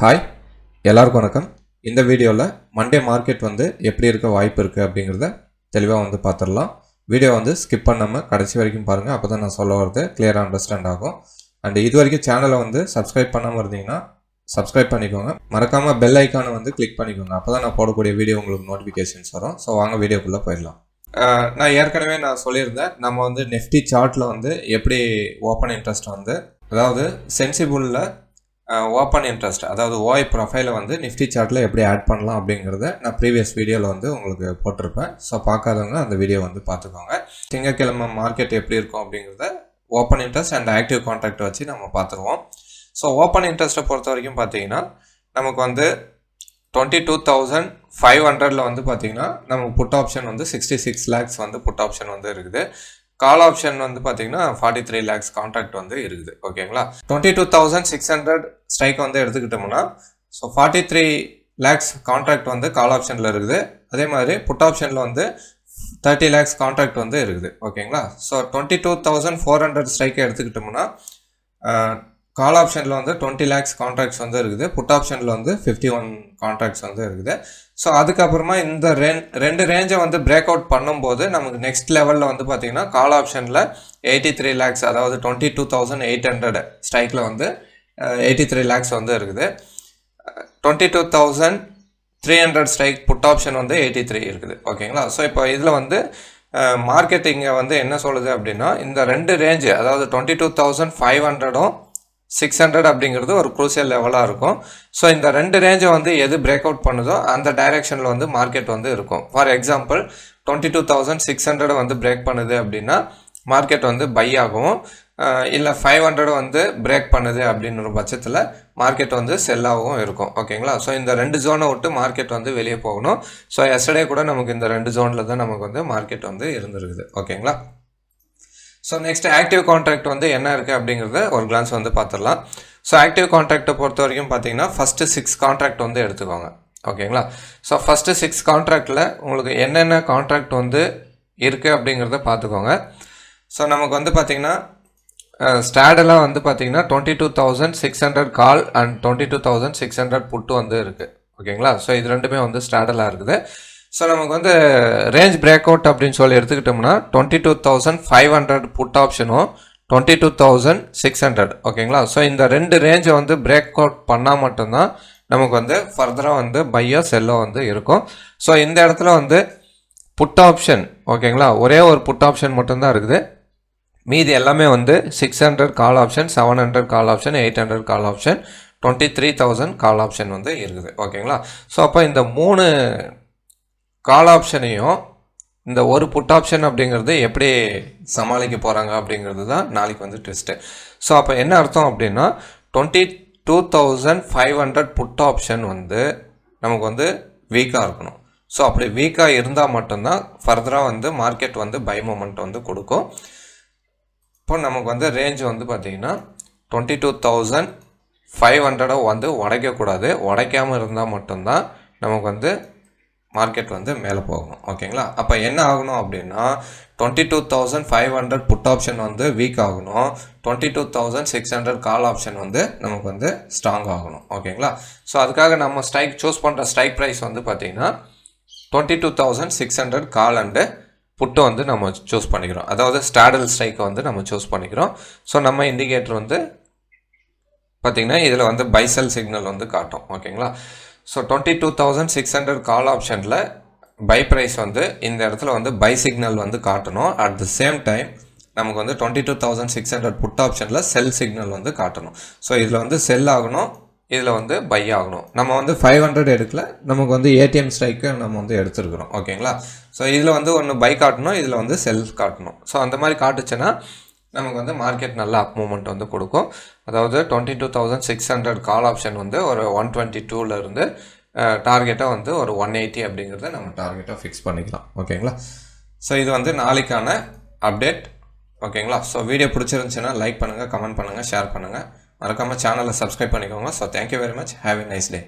Hi எல்லாருக்கும் வணக்கம். இந்த வீடியோவில் மண்டே மார்க்கெட் வந்து எப்படி இருக்க வாய்ப்பு இருக்குது அப்படிங்கிறத தெளிவாக வந்து பார்த்துடலாம் வீடியோ வந்து ஸ்கிப் பண்ணாமல் கடைசி வரைக்கும் பாருங்கள் அப்போ தான் நான் சொல்ல வரது கிளியராக அண்டர்ஸ்டாண்ட் ஆகும். அண்ட் இது வரைக்கும் சேனலை வந்து சப்ஸ்கிரைப் பண்ணாமல் இருந்தீங்கன்னா சப்ஸ்கிரைப் பண்ணிக்கோங்க. மறக்காமல் பெல் ஐக்கானை வந்து கிளிக் பண்ணிக்கோங்க. அப்போ தான் நான் போடக்கூடிய வீடியோ உங்களுக்கு நோட்டிஃபிகேஷன்ஸ் வரும். ஸோ வாங்க வீடியோக்குள்ளே போயிடலாம். நான் ஏற்கனவே நான் சொல்லியிருந்தேன் நம்ம வந்து நெஃப்டி சார்ட்டில் வந்து எப்படி ஓப்பன் இன்ட்ரெஸ்ட் வந்து அதாவது சென்சிபிளில் ஓப்பன் இன்ட்ரெஸ்ட் அதாவது ஓய் ப்ரொஃபைலை வந்து நிஃப்டி சார்ட்டில் எப்படி ஆட் பண்ணலாம் அப்படிங்கிறத நான் ப்ரீவியஸ் வீடியோவில் வந்து உங்களுக்கு போட்டிருப்பேன். ஸோ பார்க்காதவங்க அந்த வீடியோ வந்து பார்த்துக்கோங்க. திங்கக்கிழமை மார்க்கெட் எப்படி இருக்கும் அப்படிங்கிறத open interest and active contract வச்சு நம்ம பார்த்துருவோம். ஸோ ஓப்பன் இன்ட்ரெஸ்ட்டை பொறுத்த வரைக்கும் பார்த்தீங்கன்னா நமக்கு வந்து டுவெண்ட்டி டூ தௌசண்ட் ஃபைவ் ஹண்ட்ரடில் வந்து பார்த்தீங்கன்னா நமக்கு புட் ஆப்ஷன் வந்து சிக்ஸ்டி சிக்ஸ் லேக்ஸ் வந்து புட் ஆப்ஷன் வந்து இருக்குது. கால் ஆப்ஷன் வந்து பார்த்தீங்கன்னா ஃபார்ட்டி த்ரீ லேக்ஸ் கான்ட்ராக்ட் வந்து இருக்குது. ஓகேங்களா twenty two thousand six hundred strike வந்து எடுத்துக்கிட்டோம்னா so forty three lakhs contract வந்து கால் ஆப்ஷனில் இருக்குது. அதே மாதிரி புட் ஆப்ஷனில் வந்து தேர்ட்டி லேக்ஸ் கான்ட்ராக்ட் வந்து இருக்குது. ஓகேங்களா so twenty two thousand four hundred ஸ்ட்ரைக்கை எடுத்துக்கிட்டோம்னா கால் ஆப்ஷனில் வந்து டுவெண்ட்டி லேக்ஸ் கான்ட்ராக்ட்ஸ் வந்து இருக்குது. புட் ஆப்ஷனில் வந்து ஃபிஃப்டி ஒன் கான்ட்ராக்ட்ஸ் வந்து இருக்குது. ஸோ அதுக்கப்புறமா இந்த ரெண் ரெண்டு ரேஞ்சை வந்து பிரேக் அவுட் பண்ணும்போது நமக்கு நெக்ஸ்ட் லெவலில் வந்து பார்த்திங்கன்னா கால் ஆப்ஷனில் எயிட்டி த்ரீ லேக்ஸ் அதாவது twenty two thousand eight hundred ஸ்ட்ரைக்கில் வந்து எயிட்டி த்ரீ லேக்ஸ் வந்து இருக்குது. Twenty two thousand three hundred strike put option வந்து எயிட்டி த்ரீ இருக்குது. ஓகேங்களா? ஸோ இப்போ இதில் வந்து மார்க்கெட்டிங்கை வந்து என்ன சொல்லுது அப்படின்னா இந்த ரெண்டு ரேஞ்சு அதாவது டுவெண்ட்டி டூ தௌசண்ட் ஃபைவ் ஹண்ட்ரடும் சிக்ஸ் ஹண்ட்ரட் அப்படிங்கிறது ஒரு குரூசியல் லெவலாக இருக்கும். ஸோ இந்த ரெண்டு ரேஞ்சை வந்து எது பிரேக் அவுட் பண்ணுதோ அந்த டைரெக்ஷனில் வந்து மார்க்கெட் வந்து இருக்கும். For example twenty two thousand six hundred வந்து பிரேக் பண்ணுது அப்படின்னா மார்க்கெட் வந்து பை ஆகும் இல்லை ஃபைவ் ஹண்ட்ரட் வந்து பிரேக் பண்ணுது அப்படின்ற பட்சத்தில் மார்க்கெட் வந்து செல்லாகவும் இருக்கும். ஓகேங்களா? ஸோ இந்த ரெண்டு ஜோனை விட்டு மார்க்கெட் வந்து வெளியே போகணும். ஸோ எஸ்டர்டே கூட நமக்கு இந்த ரெண்டு ஜோனில் தான் நமக்கு வந்து மார்க்கெட் வந்து இருந்திருக்குது. ஓகேங்களா? ஸோ நெக்ஸ்ட் ஆக்டிவ் கான்ட்ராக்ட் வந்து என்ன இருக்குது அப்படிங்கிறத ஒரு கிளான்ஸ் வந்து பார்த்துடலாம் ஸோ ஆக்டிவ் கான்ட்ராக்டை பொறுத்த வரைக்கும் பார்த்தீங்கன்னா ஃபஸ்ட்டு சிக்ஸ் கான்ட்ராக்ட் வந்து எடுத்துக்கோங்க. ஓகேங்களா? ஸோ ஃபஸ்ட்டு சிக்ஸ் கான்ட்ராக்டில் உங்களுக்கு என்னென்ன கான்ட்ராக்ட் வந்து இருக்குது அப்படிங்கிறத பார்த்துக்கோங்க ஸோ நமக்கு வந்து பார்த்திங்கன்னா ஸ்டாடெல்லாம் வந்து பார்த்தீங்கன்னா twenty two thousand six hundred call and twenty two thousand six hundred put வந்து இருக்குது ஓகேங்களா? ஸோ இது ரெண்டுமே வந்து ஸ்டாடலாக இருக்குது. ஸோ நமக்கு வந்து ரேஞ்ச் பிரேக் அவுட் அப்படின்னு சொல்லி எடுத்துக்கிட்டோம்னா twenty two thousand five hundred put ஆப்ஷனும் twenty two thousand six hundred ஓகேங்களா ஸோ இந்த ரெண்டு ரேஞ்சை வந்து பிரேக் அவுட் பண்ணால் மட்டும்தான் நமக்கு வந்து ஃபர்தராக வந்து பையோ செல்லோ வந்து இருக்கும். ஸோ இந்த இடத்துல வந்து புட் ஆப்ஷன் ஓகேங்களா ஒரே ஒரு புட் ஆப்ஷன் மட்டும்தான் இருக்குது. மீதி எல்லாமே வந்து six hundred call option seven hundred call option eight hundred call option twenty three thousand call option வந்து இருக்குது. ஓகேங்களா ஸோ அப்போ இந்த மூணு கால் ஆப்ஷனையும் இந்த ஒரு புட் ஆப்ஷன் அப்படிங்கிறது எப்படி சமாளிக்க போகிறாங்க அப்படிங்கிறது தான் நாளைக்கு வந்து ட்விஸ்ட்டு ஸோ அப்போ என்ன அர்த்தம் அப்படின்னா twenty two thousand five hundred put option வந்து நமக்கு வந்து வீக்காக இருக்கணும். ஸோ அப்படி வீக்காக இருந்தால் மட்டும்தான் ஃபர்தராக வந்து மார்க்கெட் வந்து பை மூமெண்ட் வந்து கொடுக்கும். இப்போ நமக்கு வந்து ரேஞ்ச் வந்து பார்த்திங்கன்னா டுவெண்ட்டி டூ தௌசண்ட் ஃபைவ் ஹண்ட்ரடை வந்து உடைக்கக்கூடாது. உடைக்காமல் இருந்தால் மட்டும்தான் நமக்கு வந்து மார்க்கெட் வந்து மேலே போகணும். ஓகேங்களா அப்போ என்ன ஆகணும் அப்படின்னா twenty two thousand five hundred put option வந்து வீக் ஆகணும். Twenty two thousand six hundred call option வந்து நமக்கு வந்து ஸ்ட்ராங் ஆகணும். ஓகேங்களா ஸோ அதுக்காக நம்ம ஸ்ட்ரைக் சூஸ் பண்ணுற ஸ்ட்ரைக் ப்ரைஸ் வந்து பார்த்திங்கன்னா twenty two thousand six hundred call and புட்டை வந்து நம்ம சூஸ் பண்ணிக்கிறோம். அதாவது ஸ்டாடல் ஸ்ட்ரைக்கை வந்து நம்ம சூஸ் பண்ணிக்கிறோம். ஸோ நம்ம இண்டிகேட்டர் வந்து பார்த்திங்கன்னா இதில் வந்து பைசல் சிக்னல் வந்து காட்டும். ஓகேங்களா so twenty two thousand six hundred call ஆப்ஷனில் பை ப்ரைஸ் வந்து இந்த இடத்துல வந்து பை சிக்னல் வந்து காட்டணும். அட் த சேம் டைம் நமக்கு வந்து twenty two thousand six hundred put ஆப்ஷனில் செல் சிக்னல் வந்து காட்டணும். ஸோ இதில் வந்து செல் ஆகணும் இதில் வந்து பை ஆகணும். நம்ம வந்து ஃபைவ் ஹண்ட்ரட் எடுக்கல நமக்கு வந்து ஏடிஎம் ஸ்ட்ரைக்கு நம்ம வந்து எடுத்துருக்குறோம். ஓகேங்களா ஸோ இதில் வந்து ஒன்று பை காட்டணும் இதில் வந்து செல் காட்டணும். ஸோ அந்த மாதிரி காட்டுச்சுன்னா நமக்கு வந்து மார்க்கெட் நல்ல அப் மூமெண்ட் வந்து கொடுக்கும். அதாவது twenty two thousand six hundred call option வந்து ஒரு ஒன் டுவெண்ட்டி டூலேருந்து டார்கெட்டாக வந்து ஒரு ஒன் எயிட்டி அப்படிங்கிறத நம்ம டார்கெட்டாக ஃபிக்ஸ் பண்ணிக்கலாம். ஓகேங்களா? ஸோ இது வந்து நாளைக்கான அப்டேட் ஓகேங்களா? ஸோ வீடியோ பிடிச்சிருந்துச்சுன்னா லைக் பண்ணுங்கள் கமெண்ட் பண்ணுங்கள் ஷேர் பண்ணுங்கள் மறக்காமல் சேனலை சப்ஸ்கிரைப் பண்ணிக்கோங்க. So thank you very much have a nice day